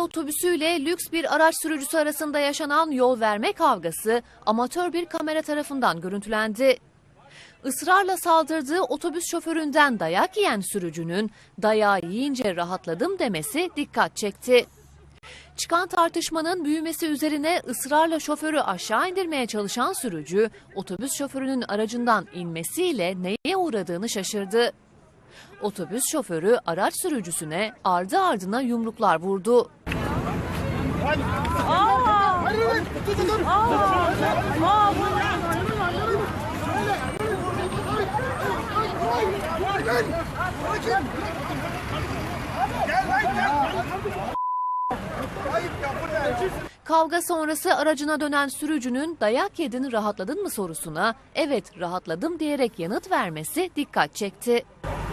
Otobüsüyle lüks bir araç sürücüsü arasında yaşanan yol verme kavgası amatör bir kamera tarafından görüntülendi. Israrla saldırdığı otobüs şoföründen dayak yiyen sürücünün dayağı yiyince rahatladım demesi dikkat çekti. Çıkan tartışmanın büyümesi üzerine ısrarla şoförü aşağı indirmeye çalışan sürücü, otobüs şoförünün aracından inmesiyle neye uğradığını şaşırdı. Otobüs şoförü araç sürücüsüne ardı ardına yumruklar vurdu. Kavga sonrası aracına dönen sürücünün dayak yedin rahatladın mı sorusuna evet rahatladım diyerek yanıt vermesi dikkat çekti.